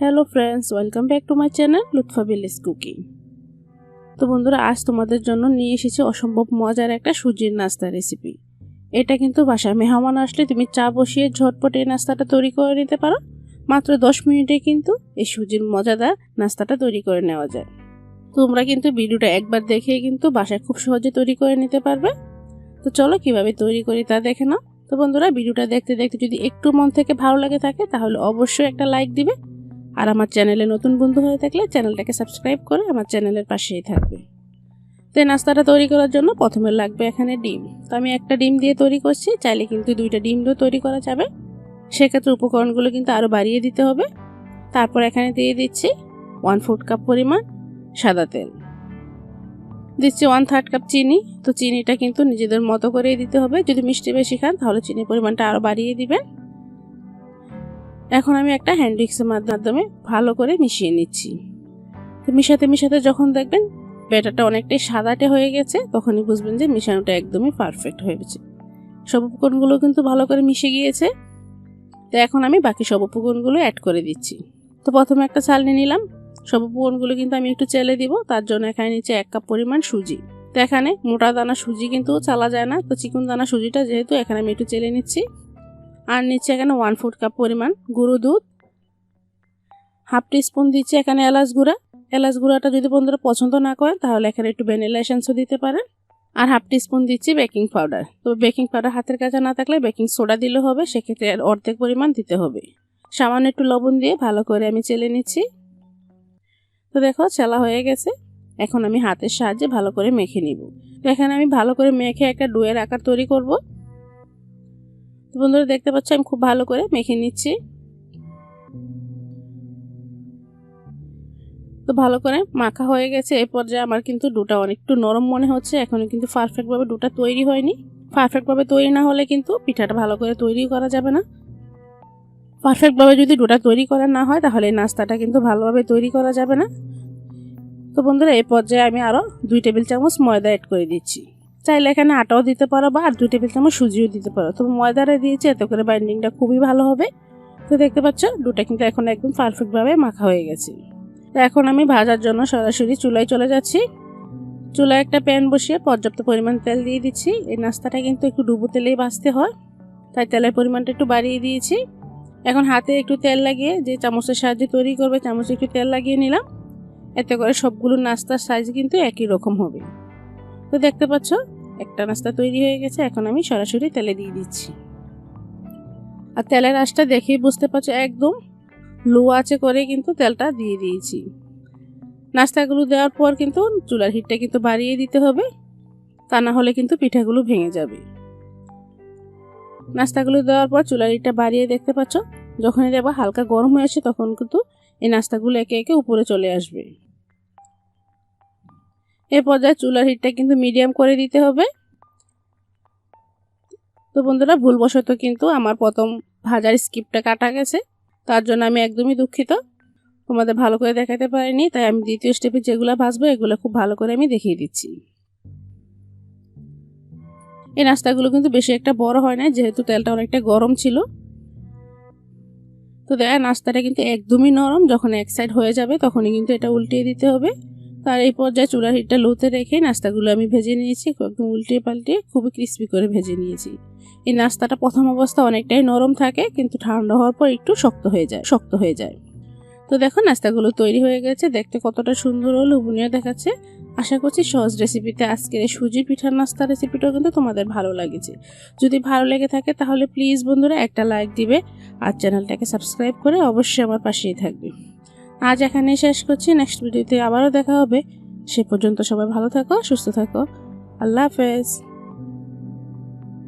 Hello friends welcome back to my channel Lutfa বিলিস cooking তো বন্ধুরা, আজ তোমাদের জন্য নিয়ে এসেছি অসম্ভব মজার একটা সুজির নাস্তা রেসিপি এটা কিন্তু বাসায় মেহমান আসলে তুমি চা বসিয়ে ঝটপট এই নাস্তাটা তৈরি করে নিতে পারো। মাত্র দশ মিনিটে কিন্তু এই সুজির মজাদার নাস্তাটা তৈরি করে নেওয়া যায়। তোমরা কিন্তু ভিডিওটা একবার দেখে কিন্তু বাসায় খুব সহজে তৈরি করে নিতে পারবে। তো চলো, কীভাবে তৈরি করি তা দেখে নাও। তো বন্ধুরা, ভিডিওটা দেখতে দেখতে যদি একটু মন থেকে ভালো লাগে থাকে, তাহলে অবশ্যই একটা লাইক দিবে। আর আমার চ্যানেলে নতুন বন্ধু হয়ে থাকলে চ্যানেলটাকে সাবস্ক্রাইব করে আমার চ্যানেলের পাশেই থাকবে। তো নাস্তাটা তৈরি করার জন্য প্রথমে লাগবে এখানে ডিম। তো আমি একটা ডিম দিয়ে তৈরি করছি, চাইলে কিন্তু দুইটা ডিম দিয়েও তৈরি করা যাবে। সেক্ষেত্রে উপকরণগুলো কিন্তু আরও বাড়িয়ে দিতে হবে। তারপর এখানে দিয়ে দিচ্ছি ওয়ান ফোর্থ কাপ পরিমাণ সাদা তেল। দিচ্ছি ওয়ান থার্ড কাপ চিনি। তো চিনিটা কিন্তু নিজেদের মতো করেই দিতে হবে। যদি মিষ্টি বেশি খান তাহলে চিনির পরিমাণটা আরও বাড়িয়ে দিবেন। এখন আমি একটা হ্যান্ড মিক্সের মাধ্যমে ভালো করে মিশিয়ে নিচ্ছি। তো মিশাতে মিশাতে যখন দেখবেন ব্যাটারটা অনেকটাই সাদাটে হয়ে গেছে, তখনই বুঝবেন যে মিশানোটা একদমই পারফেক্ট হয়েছে সব উপকরণগুলো কিন্তু ভালো করে মিশে গিয়েছে। তো এখন আমি বাকি সব উপকরণগুলো অ্যাড করে দিচ্ছি। তো প্রথমে একটা চালনি নিলাম। সব উপকরণগুলো কিন্তু আমি একটু চেলে দিব, তার জন্য এখানে নিচে এক কাপ পরিমাণ সুজি। তো এখানে মোটা দানা সুজি কিন্তু চালা যায় না, তো চিকন দানা সুজিটা যেহেতু এখানে আমি একটু চেলে নিচ্ছি। আর নিচ্ছে এখানে ওয়ান ফোর কাপ পরিমাণ গুঁড়ো দুধ। হাফ স্পুন দিচ্ছি এখানে এলাচ গুঁড়া। এলাচ গুঁড়াটা যদি বন্ধুরা পছন্দ না করেন, তাহলে এখানে একটু ভ্যানিলা এসেন্সও দিতে পারেন। আর হাফ টি স্পুন দিচ্ছি বেকিং পাউডার তো বেকিং পাউডার হাতের কাছে না থাকলে বেকিং সোডা দিলে হবে, সেক্ষেত্রে অর্ধেক পরিমাণ দিতে হবে। সামান্য একটু লবণ দিয়ে ভালো করে আমি চেলে নিচ্ছি। তো দেখো, চেলা হয়ে গেছে। এখন আমি হাতের সাহায্যে ভালো করে মেখে নিব। তো এখানে আমি ভালো করে মেখে একটা ডুয়ের আকার তৈরি করব। বন্ধুরা দেখতে পাচ্ছ, আমি খুব ভালো করে মেখে নিচ্ছি। তো ভালো করে মাখা হয়ে গেছে। এই পর্যায়ে আমার কিন্তু ডুটা অনেকটু নরম মনে হচ্ছে। এখনও কিন্তু পারফেক্টভাবে ডুটা তৈরি হয়নি। পারফেক্টভাবে তৈরি না হলে কিন্তু পিঠাটা ভালো করে তৈরি করা যাবে না। পারফেক্টভাবে যদি ডোটা তৈরি করা না হয়, তাহলে নাস্তাটা কিন্তু ভালোভাবে তৈরি করা যাবে না। তো বন্ধুরা এই পর্যায়ে আমি আরও দুই টেবিল চামচ ময়দা অ্যাড করে দিচ্ছি। চাইলে এখানে আটাও দিতে পারো বা আর দুই টেবিল চামচ সুজিও দিতে পারো। তো ময়দাটা দিয়েছি, এতে করে বাইন্ডিংটা খুবই ভালো হবে। তো দেখতে পাচ্ছ ডোটা কিন্তু এখন একদম পারফেক্টভাবে মাখা হয়ে গেছে। তো এখন আমি ভাজার জন্য সরাসরি চুলায় চলে যাচ্ছি। চুলায় একটা প্যান বসিয়ে পর্যাপ্ত পরিমাণ তেল দিয়ে দিচ্ছি। এই নাস্তাটা কিন্তু একটু ডুবো তেলেই বাঁচতে হয়, তাই তেলের পরিমাণটা একটু বাড়িয়ে দিয়েছি। এখন হাতে একটু তেল লাগিয়ে, যে চামচের সাহায্যে তৈরি করবে, চামচে একটু তেল লাগিয়ে নিলাম। এতে করে সবগুলো নাস্তার সাইজ কিন্তু একই রকম হবে। তো দেখতে পাচ্ছ একটা নাস্তা তৈরি হয়ে গেছে, এখন আমি সরাসরি তেলে দিয়ে দিচ্ছি। আর তেলের আঁচটা দেখেই বুঝতে পারছ, একদম লো আছে করে কিন্তু তেলটা দিয়ে দিয়েছি। নাস্তাগুলো দেওয়ার পর কিন্তু চুলার হিটটা কিন্তু বাড়িয়ে দিতে হবে, তা না হলে কিন্তু পিঠাগুলো ভেঙে যাবে। নাস্তাগুলো দেওয়ার পর চুলার হিটটা বাড়িয়ে দেখতে পাচ্ছ যখন এটা হালকা গরম হয়ে আসে তখন কিন্তু এই নাস্তাগুলো একে একে উপরে চলে আসবে। এ পর্যায়ে চুলার হিটটা কিন্তু মিডিয়াম করে দিতে হবে। তো বন্ধুরা, ভুলবশত কিন্তু আমার প্রথম ভাজার স্কিপটা কাটা গেছে। তার জন্য আমি একদমই দুঃখিত। তোমাদের ভালো করে দেখাতে পারিনি, তাই আমি দ্বিতীয় স্টেপে যেগুলো ভাজবো, এগুলো খুব ভালো করে আমি দেখিয়ে দিচ্ছি। এই নাস্তাগুলো কিন্তু বেশি একটা বড় হয় না যেহেতু তেলটা অনেকটা গরম ছিল। তো দেখা নাস্তাটা কিন্তু একদমই নরম, যখন এক সাইড হয়ে যাবে, তখনই কিন্তু এটা উল্টিয়ে দিতে হবে। তার এই পর্যায়ে চুলার হিটটা লোতে রেখে নাস্তাগুলো আমি ভেজে নিয়েছি একদম উল্টিয়ে পাল্টিয়ে খুবই ক্রিস্পি করে ভেজে নিয়েছি। এই নাস্তাটা প্রথম অবস্থা অনেকটাই নরম থাকে, কিন্তু ঠান্ডা হওয়ার পর একটু শক্ত হয়ে যায়, শক্ত হয়ে যায়। তো দেখো নাস্তাগুলো তৈরি হয়ে গেছে, দেখতে কতটা সুন্দর ও লোভনীয় দেখাচ্ছে। আশা করছি সহজ রেসিপিতে আজকের এই সুজি পিঠার নাস্তা রেসিপিটাও কিন্তু তোমাদের ভালো লাগেছে। যদি ভালো লেগে থাকে তাহলে প্লিজ বন্ধুরা একটা লাইক দিবে, আর চ্যানেলটাকে সাবস্ক্রাইব করে অবশ্যই আমার পাশেই থাকবে। আজ এখানে শেষ করছি। নেক্সট ভিডিওতে আবারও দেখা হবে। সে পর্যন্ত সবাই ভালো থাকো, সুস্থ থাকো। আল্লাহ হাফেজ।